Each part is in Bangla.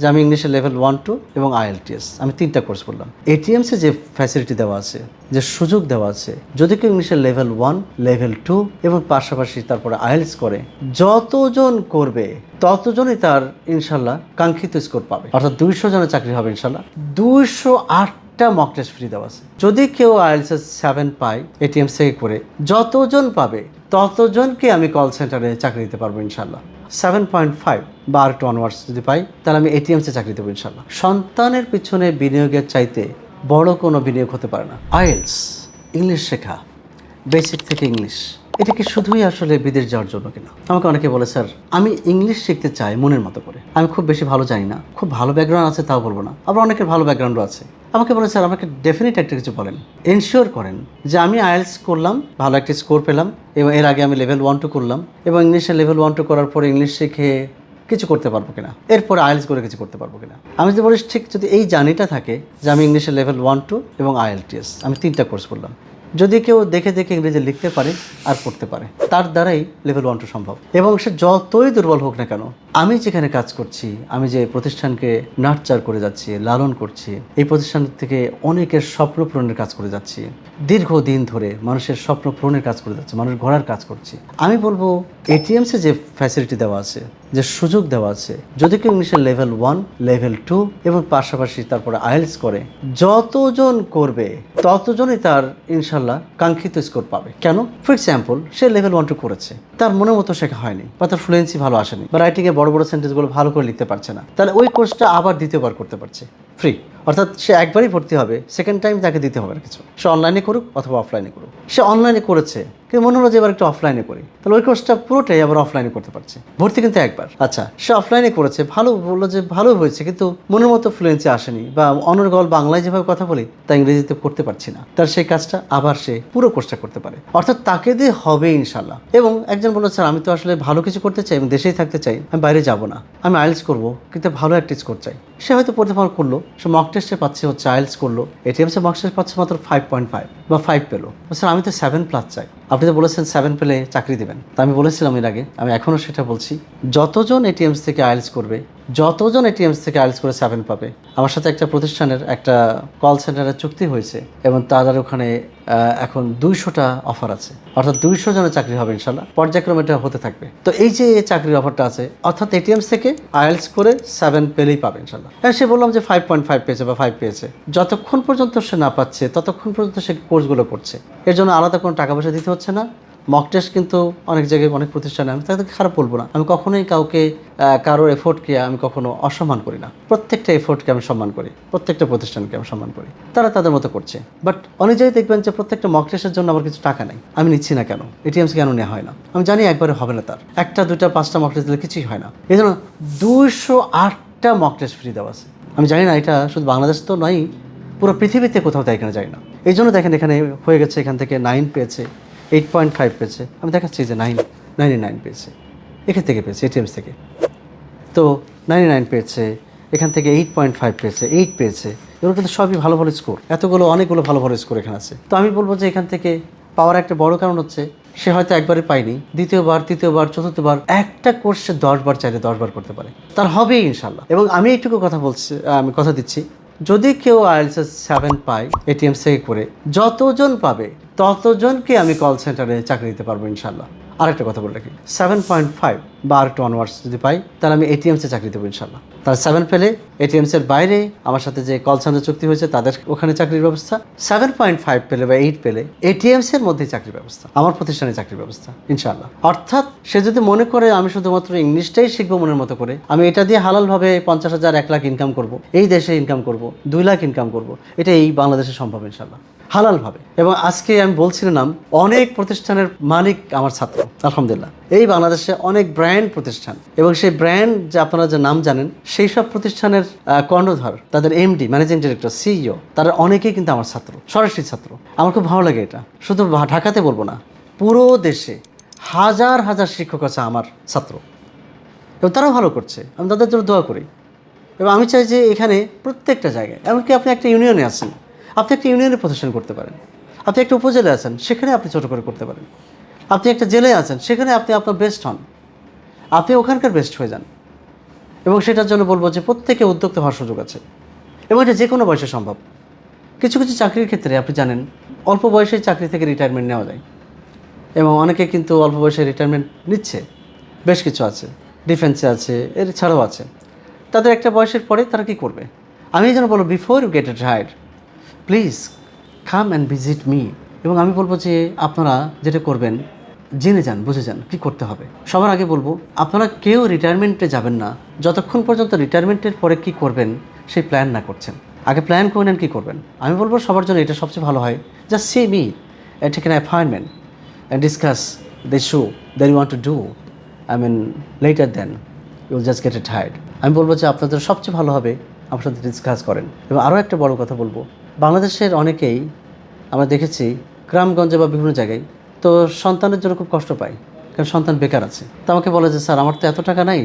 যে আমি ইংলিশে লেভেল ওয়ান টু এবং আইএলটিএস আমি তিনটা কোর্স করলাম। এটিএমসে যে ফ্যাসিলিটি দেওয়া আছে, যে সুযোগ দেওয়া আছে, যদি কেউ ইংলিশের লেভেল ওয়ান লেভেল টু এবং পাশাপাশি তারপরে আইএলস করে, যতজন করবে, ততজনই তার ইনশাল্লাহ কাঙ্ক্ষিত স্কোর পাবে। অর্থাৎ দুইশো জনের চাকরি হবে ইনশাল্লাহ। দুইশো আটটা মক টেস্ট ফ্রি দেওয়া আছে। যদি কেউ আইএলস সেভেন পায় এটিএম থেকে করে, যতজন পাবে, ততজনকে আমি কল সেন্টারে চাকরি দিতে পারব ইনশাল্লাহ। সেভেন পয়েন্ট ফাইভ বা আর টু অনওয়ার্ডস যদি পাই, তাহলে আমি এটিএমসে চাকরি দেবো ইনশাল্লাহ সন্তানের পিছনে বিনিয়োগের চাইতে বড় কোনো বিনিয়োগ হতে পারে না। আইএলস ইংলিশ শেখা বেসিক থেকে ইংলিশ এটা কি শুধুই আসলে বিদেশ যাওয়ার জন্য কিনা? আমাকে অনেকে বলে, স্যার, আমি ইংলিশ শিখতে চাই মনের মতো করে। আমি খুব বেশি ভালো জানি না। খুব ভালো ব্যাকগ্রাউন্ড আছে, তাও বলব না। আবার অনেকের ভালো ব্যাকগ্রাউন্ডও আছে। আমাকে বলে, স্যার, আমাকে ডেফিনেট একটা কিছু বলেন। এনশিওর করেন যে আমি আইএলস করলাম, ভালো একটা স্কোর পেলাম এবং এর আগে আমি লেভেল ওয়ান টু করলাম এবং ইংলিশে লেভেল ওয়ান টু করার পরে ইংলিশ শিখে কিছু করতে পারব কিনা? এরপরে আইএলস করে কিছু করতে পারব কিনা? আমি যদি বলিস ঠিক যদি এই জার্নিটা থাকে যে আমি ইংলিশে লেভেল ওয়ান টু এবং আইএলটিএস আমি তিনটা কোর্স করলাম। যদি কেউ দেখে দেখে ইংরেজি লিখতে পারে আর পড়তে পারে, তার দ্বারাই লেভেল ওয়ানটা সম্ভব। এবং সে যতই দুর্বল হোক না কেন, আমি যেখানে কাজ করছি, আমি যে প্রতিষ্ঠানকে নার্চার করে যাচ্ছি, লালন করছি, এই প্রতিষ্ঠান থেকে অনেকের স্বপ্ন পূরণের কাজ করে যাচ্ছি। দীর্ঘদিন ধরে মানুষের স্বপ্ন পূরণের কাজ করে যাচ্ছে, মানুষ ঘোরার কাজ করছি। আমি বলব এটিএমসে যে ফ্যাসিলিটি দেওয়া আছে, যে সুযোগ দেওয়া আছে, যদি কেউ ইংলিশের লেভেল ওয়ান লেভেল টু এবং পাশাপাশি তারপরে আইএলস করে, যতজন করবে ততজনই তার, ইনশাল্লাহ, কাঙ্ক্ষিত স্কোর পাবে। কেন? ফর এক্সাম্পল সে লেভেল ওয়ান টু করেছে। তার মনের মতো শেখা হয়নি বা তার ফ্লুয়েন্সি ভালো আসেনি। বা রাইটিংয়ে বড় বড় সেন্টেন্সগুলো ভালো করে লিখতে পারছে না। তাহলে ওই কোর্সটা আবার দ্বিতীয়বার করতে পারছে। ফ্রি অর্থাৎ সে একবারই ভর্তি হবে সেকেন্ড টাইম তাকে দিতে হবে না কিছু সে অনলাইনে করুক অথবা অফলাইনে করুক। সে অনলাইনে করেছে, কিন্তু মনে হলো যে এবার একটু অফলাইনে করি। তাহলে ওই কোর্সটা পুরোটাই আবার অফলাইনে করতে পারছে। ভর্তি কিন্তু একবার। আচ্ছা সে অফলাইনে করেছে, ভালো বলল যে ভালো হয়েছে, কিন্তু মনের মতো ফ্লুয়েন্সি আসেনি। বা অনর্গল বাংলায় যেভাবে কথা বলি, তা ইংরেজিতে করতে পারছি না। তার সেই কাজটা আবার সে পুরো কোর্সটা করতে পারে। অর্থাৎ তাকে দিয়ে হবে ইনশাল্লাহ এবং একজন বলল, স্যার, আমি তো আসলে ভালো কিছু করতে চাই এবং দেশেই থাকতে চাই। আমি বাইরে যাব না। আমি আইএলস করব, কিন্তু ভালো একটা স্কোর চাই। সে হয়তো পড়তে পার করল। সে মক টেস্টে পাচ্ছে হচ্ছে আইলস করল। এটিএমসে মক টেস্ট পাচ্ছে মাত্র ফাইভ পয়েন্ট ফাইভ বা ফাইভ পেল। স্যার আমি তো সেভেন প্লাস চাই। আপনি তো বলেছেন সেভেন পেলে চাকরি দেবেন। তা আমি বলেছিলাম এর আগে, আমি এখনও সেটা বলছি। যতজন এটিএমস থেকে আইএলস করবে, যতজন এটিএমস থেকে আইএলস করে সেভেন পাবে, আমার সাথে একটা প্রতিষ্ঠানের একটা কল সেন্টারের চুক্তি হয়েছে এবং তাদের ওখানে এখন দুইশোটা অফার আছে। অর্থাৎ দুইশো জনের চাকরি হবে ইনশাল্লাহ। পর্যায়ক্রমে এটা হতে থাকবে। তো এই যে চাকরির অফারটা আছে, অর্থাৎ এটিএমস থেকে আইএলস করে সেভেন পেলেই পাবে ইনশাল্লাহ। হ্যাঁ সে বললাম যে ফাইভ পয়েন্ট ফাইভ পেয়েছে বা ফাইভ পেয়েছে। যতক্ষণ পর্যন্ত সে না পাচ্ছে, ততক্ষণ পর্যন্ত সে কোর্সগুলো করছে। এর জন্য আলাদা কোনো টাকা পয়সা দিতে হচ্ছে না। মক টেস্ট কিন্তু অনেক জায়গায়, অনেক প্রতিষ্ঠানে আমি তাদেরকে খারাপ বলব না। আমি কখনোই কাউকে কারোর এফোর্টকে আমি কখনো অসম্মান করি না। প্রত্যেকটা এফোর্টকে আমি সম্মান করি। প্রত্যেকটা প্রতিষ্ঠানকে আমি সম্মান করি। তারা তাদের মতো করছে। বাট অনেক জায়গায় দেখবেন যে প্রত্যেকটা মক টেস্টের জন্য আমার কিছু টাকা নেই। আমি নিচ্ছি না কেন? এটিএমস কেন নেওয়া হয় না? আমি জানি একবারে হবে না তার। একটা, দুইটা, পাঁচটা মক টেস্ট দিলে কিছুই হয় না। এই জন্য দুইশো আটটা মক টেস্ট ফ্রি দেওয়া আছে। আমি জানি না, এটা শুধু বাংলাদেশ তো নয়, পুরো পৃথিবীতে কোথাও তাই এখানে যায় না। এই জন্য দেখেন এখানে হয়ে গেছে, এখান থেকে নাইন পেয়েছে এইট পয়েন্ট ফাইভ পেয়েছে। আমি দেখাচ্ছি যে নাইন নাইনটি নাইন পেয়েছে। এখান থেকে পেয়েছে এটিএমস থেকে। তো নাইনটি নাইন পেয়েছে, এখান থেকে এইট পয়েন্ট ফাইভ পেয়েছে এইট পেয়েছে। এগুলো কিন্তু সবই ভালো ভালো স্কোর এতগুলো, অনেকগুলো ভালো ভালো স্কোর এখানে আছে। তো আমি বলব যে এখান থেকে পাওয়ার একটা বড় কারণ হচ্ছে, সে হয়তো একবারে পায়নি, দ্বিতীয়বার, তৃতীয়বার, চতুর্থবার, একটা কোর্সে দশবার চাইলে দশবার করতে পারে। তার হবেই ইনশাল্লাহ এবং আমি এইটুকু কথা বলছি আমি কথা দিচ্ছি যদি কেউ আইএলস সেভেন পায়, এটিএম সে করে যতজন পাবে, ততজনকে আমি কল সেন্টারে চাকরি দিতে পারব ইনশাল্লাহ আরেকটা কথা বলে রাখি। সেভেন পয়েন্ট ফাইভ বা আর টু অনওয়ার্ডস যদি পাই, তাহলে আমি এটিএমসে চাকরি দেবো ইনশাল্লাহ তার সেভেন পেলে এটিএমসের বাইরে আমার সাথে যে কল সেন্টার চুক্তি হয়েছে, তাদের ওখানে চাকরির ব্যবস্থা। সেভেন পয়েন্ট ফাইভ পেলে বা এইট পেলে এটিএমসের মধ্যে চাকরির ব্যবস্থা, আমার প্রতিষ্ঠানে চাকরির ব্যবস্থা ইনশাল্লাহ অর্থাৎ সে যদি মনে করে আমি শুধুমাত্র ইংলিশটাই শিখব মনের মতো করে, আমি এটা দিয়ে হালালভাবে পঞ্চাশ হাজার, এক লাখ ইনকাম করব, এই দেশে ইনকাম করব, দুই লাখ ইনকাম করব, এটা এই বাংলাদেশে সম্ভব ইনশাল্লাহ হালালভাবে। এবং আজকে আমি বলছিলাম, অনেক প্রতিষ্ঠানের মালিক আমার ছাত্র, আলহামদুলিল্লাহ। এই বাংলাদেশে অনেক ব্র্যান্ড প্রতিষ্ঠান। এবং সেই ব্র্যান্ড যে আপনারা যে নাম জানেন, সেই সব প্রতিষ্ঠানের কর্ণধর, তাদের এমডি ম্যানেজিং ডিরেক্টর সিইও তারা অনেকেই কিন্তু আমার ছাত্র, সরাসরি ছাত্র। আমার খুব ভালো লাগে এটা। শুধু ঢাকাতে বলব না, পুরো দেশে হাজার হাজার শিক্ষক আছে আমার ছাত্র। এবং তারাও ভালো করছে। আমি তাদের জন্য দোয়া করি। এবং আমি চাই যে এখানে প্রত্যেকটা জায়গায়, এমনকি আপনি একটা ইউনিয়নে আছেন, আপনি একটা ইউনিয়নে প্রতিষ্ঠান করতে পারেন। আপনি একটা উপজেলায় আছেন, সেখানে আপনি ছোটো করে করতে পারেন। আপনি একটা জেলায় আছেন, সেখানে আপনি আপনার বেস্ট হন। আপনি ওখানকার বেস্ট হয়ে যান। এবং সেটার জন্য বলব যে প্রত্যেকে উদ্যোক্তা হওয়ার সুযোগ আছে। এবং এটা যে কোনো বয়সে সম্ভব। কিছু কিছু চাকরির ক্ষেত্রে আপনি জানেন, অল্প বয়সে চাকরি থেকে রিটায়ারমেন্ট নেওয়া যায়। এবং অনেকে কিন্তু অল্প বয়সে রিটায়ারমেন্ট নিচ্ছে। বেশ কিছু আছে। ডিফেন্সে আছে, এর ছাড়াও আছে। তাদের একটা বয়সের পরে তারা কি করবে? আমি যেন বলব before you get higher please come and visit me এবং আমি বলব যে আপনারা যেটা করবেন জেনে যান বুঝে যান কী করতে হবে। সবার আগে বলব আপনারা কেউ রিটায়ারমেন্টে যাবেন না। যতক্ষণ পর্যন্ত রিটায়ারমেন্টের পরে কি করবেন সেই প্ল্যান না করছেন। আগে প্ল্যান করে নেন কী করবেন। আমি বলব সবার জন্য এটা সবচেয়ে ভালো হয়। Just see me take an appointment and discuss the show that you want to do. I mean, later then, you'll just get it tired. আমি বলব যে আপনাদের সবচেয়ে ভালো হবে আমার সাথে ডিসকাস করেন। এবং আরও একটা বড় কথা বলব বাংলাদেশের অনেকেই আমরা দেখেছি গ্রামগঞ্জে বা বিভিন্ন জায়গায় তো সন্তানের জন্য খুব কষ্ট পাই, কারণ সন্তান বেকার আছে। তো আমাকে বলে যে, স্যার, আমার তো এত টাকা নাই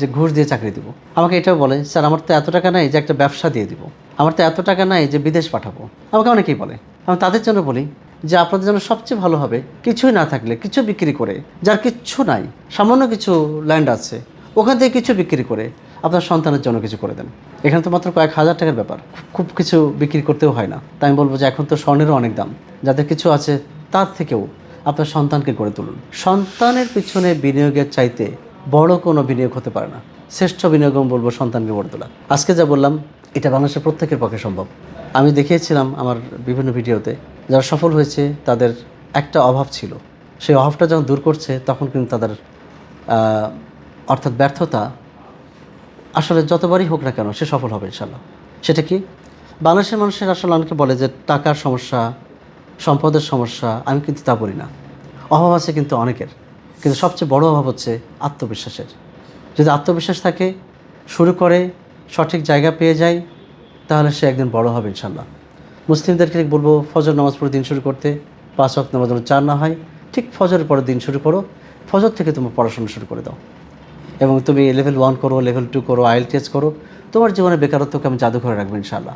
যে ঘুষ দিয়ে চাকরি দিব। আমাকে এটাও বলে, স্যার, আমার তো এত টাকা নাই যে একটা ব্যবসা দিয়ে দিব। আমার তো এত টাকা নাই যে বিদেশ পাঠাবো। আমাকে অনেকেই বলে। আমি তাদের জন্য বলি যে, আপনাদের জন্য সবচেয়ে ভালো হবে কিছুই না থাকলে কিছু বিক্রি করে, যার কিচ্ছু নাই, সামান্য কিছু ল্যান্ড আছে, ওখান থেকে কিছু বিক্রি করে আপনার সন্তানের জন্য কিছু করে দেন। এখানে তো মাত্র কয়েক হাজার টাকার ব্যাপার। খুব কিছু বিক্রি করতেও হয় না। তাই আমি বলব যে, এখন তো স্বর্ণেরও অনেক দাম। যাদের কিছু আছে, তার থেকেও আপনার সন্তানকে গড়ে তুলুন। সন্তানের পিছনে বিনিয়োগের চাইতে বড় কোনো বিনিয়োগ হতে পারে না। শ্রেষ্ঠ বিনিয়োগ আমি বলব সন্তানকে গড়ে তোলা। আজকে যা বললাম, এটা বাংলাদেশের প্রত্যেকের পক্ষে সম্ভব। আমি দেখিয়েছিলাম আমার বিভিন্ন ভিডিওতে, যারা সফল হয়েছে, তাদের একটা অভাব ছিল। সেই অভাবটা যখন দূর করছে, তখন কিন্তু তাদের অর্থাৎ ব্যর্থতা আসলে যতবারই হোক না কেন সে সফল হবে ইনশাল্লাহ সেটা কি? বাংলাদেশের মানুষের আসলে অনেকে বলে যে, টাকার সমস্যা সম্পদের সমস্যা, আমি কিন্তু তা বলি না। অভাব আছে কিন্তু অনেকের। কিন্তু সবচেয়ে বড় অভাব হচ্ছে আত্মবিশ্বাসের। যদি আত্মবিশ্বাস থাকে, শুরু করে, সঠিক জায়গা পেয়ে যায়, তাহলে সে একদিন বড় হবে ইনশাল্লাহ মুসলিমদেরকে বলব, ফজর নামাজ পড়ে দিন শুরু করতে, পাঁচ ওয়াক্ত নামাজ যেন চার না হয়, ঠিক ফজরের পরে দিন শুরু করো, ফজর থেকে তোমার পড়াশোনা শুরু করে দাও। এবং তুমি লেভেল ওয়ান করো লেভেল টু করো আইএল টেস্ট করো, তোমার জীবনে বেকারত্বকে আমি জাদু করে রাখব ইনশাল্লাহ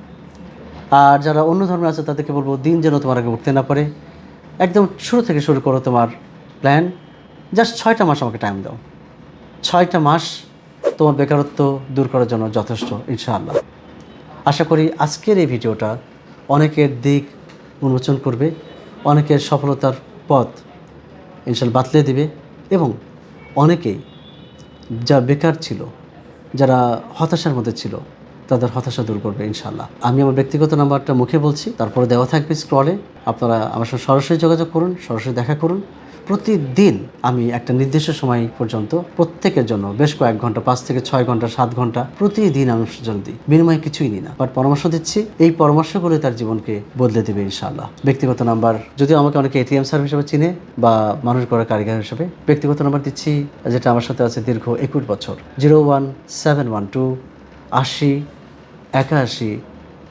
আর যারা অন্য ধর্মে আছে, তাদেরকে বলব দিন যেন তোমার আগে উঠতে না পারে। একদম শুরু থেকে শুরু করো তোমার প্ল্যান জাস্ট ছয়টা মাস আমাকে টাইম দাও। ছয়টা মাস তোমার বেকারত্ব দূর করার জন্য যথেষ্ট, ইনশাআল্লাহ। আশা করি আজকের এই ভিডিওটা অনেকের দিক উন্মোচন করবে, অনেকের সফলতার পথ ইনশাল বাতলে দিবে এবং অনেকেই যা বেকার ছিল, যারা হতাশার মধ্যে ছিল তাদের হতাশা দূর করবে ইনশাল্লাহ আমি আমার ব্যক্তিগত নাম্বারটা মুখে বলছি, তারপরে দেওয়া থাকবে স্ক্রলে। আপনারা আমার সাথে সরাসরি যোগাযোগ করুন, সরাসরি দেখা করুন। প্রতিদিন আমি একটা নির্দিষ্ট সময় পর্যন্ত, প্রত্যেকের জন্য বেশ কয়েক ঘণ্টা, পাঁচ থেকে ছয় ঘণ্টা, সাত ঘণ্টা প্রতিদিন আমি জন্য দিই। বিনিময়ে কিছুই নিই না। বাট পরামর্শ দিচ্ছি, এই পরামর্শগুলো তার জীবনকে বদলে দেবে, ইনশাআল্লাহ। ব্যক্তিগত নাম্বার যদিও আমাকে অনেকে এটিএম সার্ভিস হিসেবে চিনে বা মানুষ গড়া কারিগর হিসেবে, ব্যক্তিগত নাম্বার দিচ্ছি, যেটা আমার সাথে আছে দীর্ঘ একুশ বছর। Zero one seven one two আশি একাশি,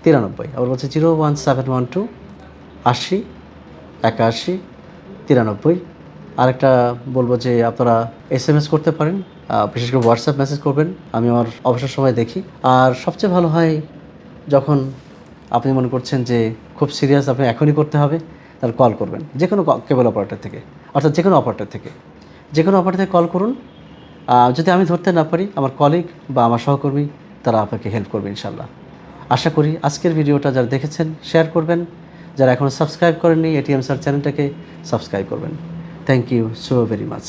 তিরানব্বই। আবার বলছে zero one seven one two, আশি, একাশি, তিরানব্বই। আরেকটা বলব যে আপনারা এস এম এস করতে পারেন বিশেষ করে হোয়াটসঅ্যাপ মেসেজ করবেন, আমি আমার অবসর সময় দেখি। আর সবচেয়ে ভালো হয় যখন আপনি মনে করছেন যে খুব সিরিয়াস, আপনি এখনই করতে হবে, তাহলে কল করবেন। যে কোনো কেবল অপারেটর থেকে, অর্থাৎ যে কোনো অপারেটর থেকে। যে কোনো অপারেটর থেকে কল করুন। যদি আমি ধরতে না পারি, আমার কলিগ বা আমার সহকর্মী তারা আপনাকে হেল্প করবে ইনশাল্লাহ আশা করি আজকের ভিডিওটা যারা দেখেছেন শেয়ার করবেন। যারা এখনও সাবস্ক্রাইব করেননি এটিএম স্যার চ্যানেলটাকে সাবস্ক্রাইব করবেন। Thank you so very much